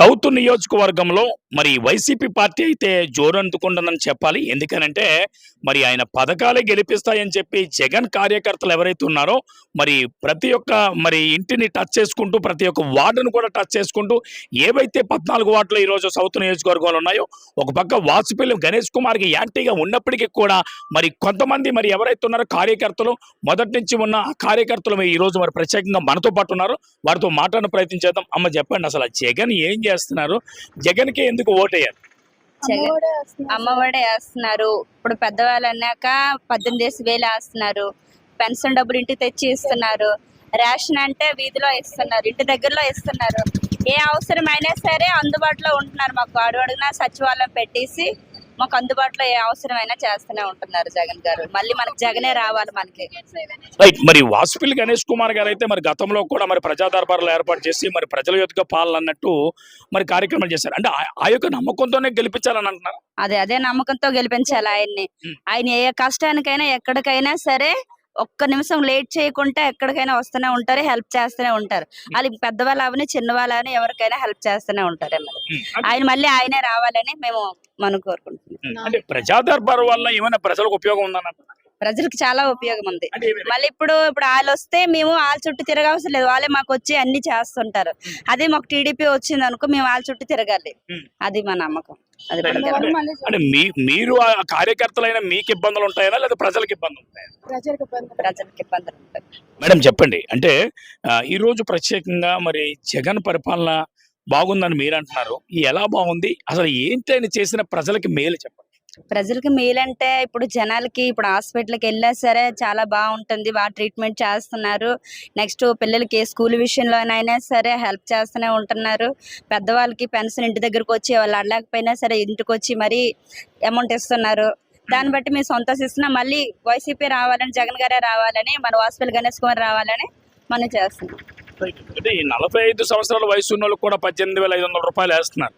South నియోజకవర్గంలో మరి YCP party అయితే జోరందుకుంటుందని చెప్పాలి. ఎందుకనంటే మరి ఆయన పథకాలే గెలిపిస్తాయని చెప్పి జగన్ కార్యకర్తలు ఎవరైతే ఉన్నారో మరి ప్రతి ఒక్క మరి ఇంటిని టచ్ చేసుకుంటూ ప్రతి ఒక్క వార్డును కూడా టచ్ చేసుకుంటూ ఏవైతే పద్నాలుగు వార్డులు ఈరోజు సౌత్ నియోజకవర్గంలో ఉన్నాయో ఒక పక్క వాసుపల్లి గణేష్ కుమార్కి యాంటీగా ఉన్నప్పటికీ కూడా మరి కొంతమంది మరి ఎవరైతే ఉన్నారో కార్యకర్తలు మొదటి నుంచి ఉన్న కార్యకర్తలు ఈరోజు మరి ప్రత్యేకంగా మనతో పాటు ఉన్నారు. వారితో మాట్లాడిన ప్రయత్నం చేద్దాం. అమ్మ చెప్పండి అసలు జగన్ ఏం చేస్తున్నారు? జగన్కి ఎందుకు జగన్ అమ్మఒడి వేస్తున్నారు. ఇప్పుడు పెద్దవాళ్ళు అన్నాక పద్దెనిమిది వేసి వేలు వేస్తున్నారు. పెన్షన్ డబ్బులు ఇంటికి తెచ్చి ఇస్తున్నారు. రేషన్ అంటే వీధిలో ఇస్తున్నారు. ఇంటి దగ్గరలో ఇస్తున్నారు. ఏ అవసరమైనా సరే అందుబాటులో ఉంటున్నారు మాకు. అడుగు అడుగున సచివాలయం పెట్టేసి మాకు అందుబాటులో ఏ అవసరమైనా చేస్తూనే ఉంటున్నారు జగన్ గారు. మళ్ళీ మనకి జగనే రావాలి మనకి. రైట్ మరి వాసుపల్లి గణేష్ కుమార్ గారు అయితే మరి గతంలో కూడా మరి ప్రజా దర్బార్లు ఏర్పాటు చేసి మరి ప్రజల యొక్క పాలన అన్నట్టు మరి కార్యక్రమాలు చేశారు. అంటే ఆ- యొక్క నమ్మకంతోనే గెలిపించాలని అంటున్నారు? అదే అదే నమ్మకంతో గెలిపించాలి ఆయన్ని. ఆయన ఏ కష్టానికైనా ఎక్కడికైనా సరే ఒక్క నిమిషం లేట్ చేయకుండా ఎక్కడికైనా వస్తూనే ఉంటారు హెల్ప్ చేస్తూనే ఉంటారు. వాళ్ళకి పెద్దవాళ్ళు అవని చిన్నవాళ్ళు అవని ఎవరికైనా హెల్ప్ చేస్తూనే ఉంటారు. ఆయన మళ్ళీ ఆయనే రావాలని మేము మనం కోరుకుంటున్నాం. అంటే ప్రజా దర్బార్ వల్ల ఏమైనా ప్రజలకు ఉపయోగం ఉందని అంటున్నారు ప్రజలకు చాలా ఉపయోగం ఉంది మళ్ళీ ఇప్పుడు ఇప్పుడు వాళ్ళు వస్తే మేము వాళ్ళ చుట్టూ తిరగవసరం లేదు. వాళ్ళే మాకు వచ్చి అన్ని చేస్తుంటారు. అదే మాకు టీడీపీ వచ్చింది అనుకో మేము వాళ్ళ చుట్టూ తిరగాలి. అది మా నమ్మకం. అంటే- మీ మీరు ఆ కార్యకర్తలైన మీకు ఇబ్బందులు ఉంటాయా లేదా ప్రజలకు ఇబ్బందులు ఉంటాయా? ప్రజలకు ఇబ్బందులు ఉంటాయి. మేడం చెప్పండి. అంటే ఈ రోజు ప్రత్యేకంగా మరి జగన్ పరిపాలన బాగుందని మీరు అంటున్నారు ఈ ఎలా బాగుంది? అసలు ఏంటి ఆయన చేసిన ప్రజలకి మేలు చెప్పండి. ప్రజలకి మేలంటే ఇప్పుడు జనాలకి ఇప్పుడు హాస్పిటల్కి వెళ్ళా సరే చాలా బాగుంటుంది. బాగా ట్రీట్మెంట్ చేస్తున్నారు. నెక్స్ట్ పిల్లలకి స్కూల్ విషయంలోనైనా సరే హెల్ప్ చేస్తూనే ఉంటున్నారు. పెద్దవాళ్ళకి పెన్షన్ ఇంటి దగ్గరకు వచ్చి వాళ్ళు అడలేకపోయినా సరే ఇంటికి వచ్చి మరీ అమౌంట్ ఇస్తున్నారు. దాన్ని బట్టి మేము సంతోషిస్తున్నాం. మళ్ళీ వైసీపీ రావాలని జగన్ గారే రావాలని మన హాస్పిటల్ గణేష్ కుమార్ రావాలని మనం చేస్తున్నాం. అంటే ఈ నలభై ఐదు సంవత్సరాల వయసు ఉన్న వాళ్ళు కూడా పద్దెనిమిది వేల ఐదు వందల రూపాయలు వేస్తున్నారు.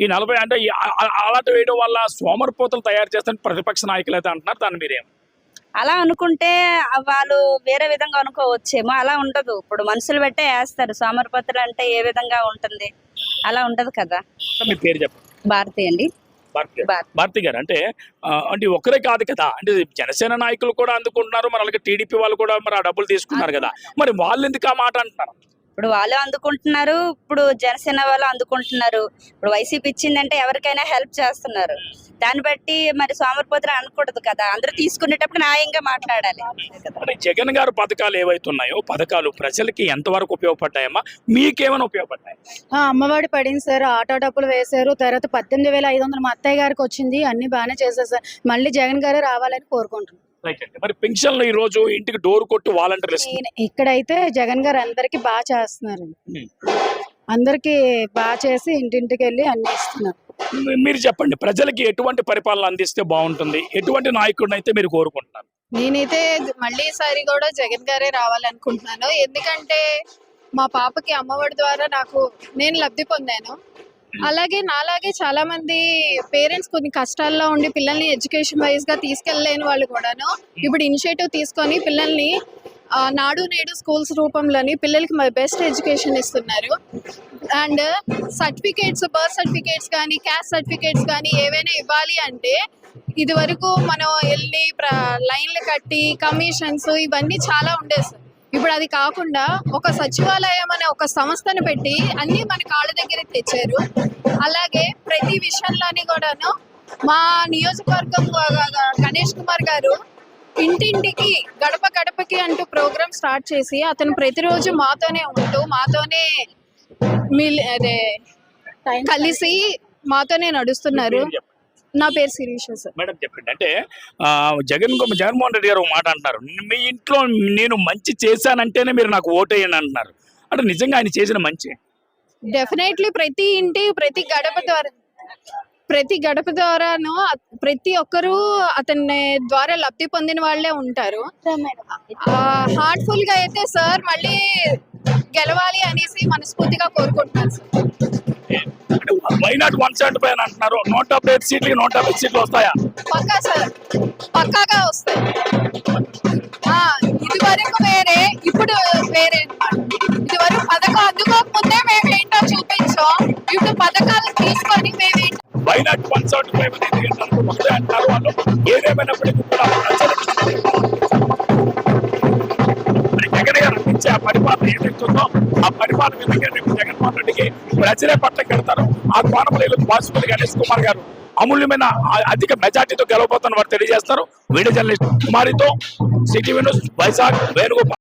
ఈ నలభై అంటే అలాంటి వేయడం వల్ల సోమరిపోతలు తయారు చేస్తారని ప్రతిపక్ష నాయకులు అయితే అంటున్నారు. దాన్ని మీరేం? అలా అనుకుంటే వాళ్ళు వేరే విధంగా అనుకోవచ్చేమో. అలా ఉండదు. ఇప్పుడు మనుషులు బట్టే వేస్తారు. సోమరిపత్రులు అంటే ఏ విధంగా ఉంటుంది? అలా ఉండదు కదా. మీ పేరు చెప్పండి. భారతి అండి. భారతి గారు. అంటే అంటే ఒక్కరే కాదు కదా. అంటే జనసేన నాయకులు కూడా అందుకుంటున్నారు. మరి అలాగే టీడీపీ వాళ్ళు కూడా మరి ఆ డబ్బులు తీసుకున్నారు కదా. మరి వాళ్ళు ఎందుకు ఆ మాట అంటున్నారు? ఇప్పుడు వాళ్ళు అందుకుంటున్నారు ఇప్పుడు జనసేన వాళ్ళు అందుకుంటున్నారు. ఇప్పుడు వైసీపీ ఇచ్చిందంటే ఎవరికైనా హెల్ప్ చేస్తున్నారు. దాన్ని బట్టి మరి సోమరిపోతులు అనకూడదు కదా. అందరూ తీసుకునేటప్పుడు న్యాయంగా మాట్లాడాలి. జగన్ గారు పథకాలు ఏవైతే ఉన్నాయో పథకాలు ప్రజలకి ఎంతవరకు ఉపయోగపడ్డాయమ్మా? మీకేమైనా ఉపయోగపడ్డాయి? ఆ, అమ్మఒడి పడింది సార్. ఆటో డబ్బులు వేశారు. తర్వాత పద్దెనిమిది వేల ఐదు వందలు మా అత్తయ్య గారికి వచ్చింది. అన్ని బాగానే చేశారు సార్. మళ్ళీ జగన్ గారే రావాలని కోరుకుంటున్నాం. రైట్ అండి. మరి పెన్షన్లు ఈ రోజు ఇంటికి డోర్ కొట్టి వాలంటీర్లు ఇస్తున్నారు. ఇక్కడైతే జగన్ గారు అందరికి బాగా చేస్తున్నారు. అందరికి బాగా చేసి ఇంటింటికి వెళ్ళి అన్ని ఇస్తున్నారు. మీరు చెప్పండి ప్రజలకి ఎటువంటి పరిపాలన అందిస్తే బాగుంటుంది? ఎటువంటి నాయకుడిని అయితే మీరు కోరుకుంటున్నారు? నేనైతే మళ్ళీ ఈసారి కూడా జగన్ గారే రావాలనుకుంటున్నాను. ఎందుకంటే మా పాపకి అమ్మఒడి ద్వారా నాకు నేను లబ్ధి పొందాను. అలాగే నాలాగే చాలా మంది పేరెంట్స్ కొన్ని కష్టాల్లో ఉండి పిల్లల్ని ఎడ్యుకేషన్ వైజ్గా తీసుకెళ్ళలేని వాళ్ళు కూడాను ఇప్పుడు ఇనిషియేటివ్ తీసుకొని పిల్లల్ని నాడు నేడు స్కూల్స్ రూపంలోని పిల్లలకి బెస్ట్ ఎడ్యుకేషన్ ఇస్తున్నారు. అండ్ సర్టిఫికేట్స్ బర్త్ సర్టిఫికేట్స్ కానీ క్యాస్ట్ సర్టిఫికేట్స్ కానీ ఏవైనా ఇవ్వాలి అంటే ఇది వరకు మనం వెళ్ళి లైన్లు కట్టి కమిషన్స్ ఇవన్నీ చాలా సార్. ఇప్పుడు అది కాకుండా ఒక సచివాలయం అనే ఒక సంస్థను పెట్టి అన్నీ మన కాళ్ళ దగ్గర తెచ్చారు. అలాగే ప్రతి విషయంలోని కూడాను మా నియోజకవర్గం గణేష్ కుమార్ గారు ఇంటింటికి గడప గడపకి అంటూ ప్రోగ్రామ్ స్టార్ట్ చేసి అతను ప్రతిరోజు మాతోనే ఉంటూ మాతోనే మిల్ అదే కలిసి మాతోనే నడుస్తున్నారు. నా పేరు శిరీష సార్. మేడం చెప్పండి. అంటే జగన్ జగన్మోహన్ రెడ్డి గారు ఒక మాట అంటున్నారు. మీ ఇంట్లో నేను మంచి చేశానంటేనే మీరు నాకు ఓటేయండి అంటున్నారు. అంటే నిజంగా ఆయన చేసిన మంచి. డెఫినెట్లీ ప్రతి ఇంటి ప్రతి గడప ద్వారా ప్రతి గడప ద్వారాను ప్రతి ఒక్కరూ అతని ద్వారా లబ్ధి పొందిన వాళ్ళే ఉంటారు. హార్ట్ఫుల్గా అయితే సార్ మళ్ళీ గెలవాలి అనేసి మనస్ఫూర్తిగా కోరుకుంటున్నాను sir. Why not one seventy five అంటున్నారు. నూట డెబ్బై ఐదు సీట్లకి నూట డెబ్బై సీట్లు వస్తాయా? పక్కా సార్. పక్కాగా వస్తాయి. ఆ, ఇది వరకు వేరే ఇప్పుడు వేరే. ఇది వరకు పథకం అందుకోకముందే మేము ఏంటో చూపించాం. ఇప్పుడు పథకాలు తీసుకొని మేము why not one seventy five అనేది అంటారు. వాళ్ళు. ఏదేమైనప్పటికీ కూడా పరిపాలన ఏదైతుందో ఆ పరిపాలన విధంగా రేపు జగన్మోహన్ రెడ్డికి ప్రజలే పట్టకెడతారు ఆ కోనమలేలు పాసిబుల్ గణేష్ కుమార్ గారు అమూల్యమైన అధిక మెజార్టీతో గెలవబోతున్న వారు తెలియజేస్తారు. వీడియో జర్నలిస్ట్ కుమారితో సిటీ న్యూస్ వైజాగ్ వేణుగోపాల్.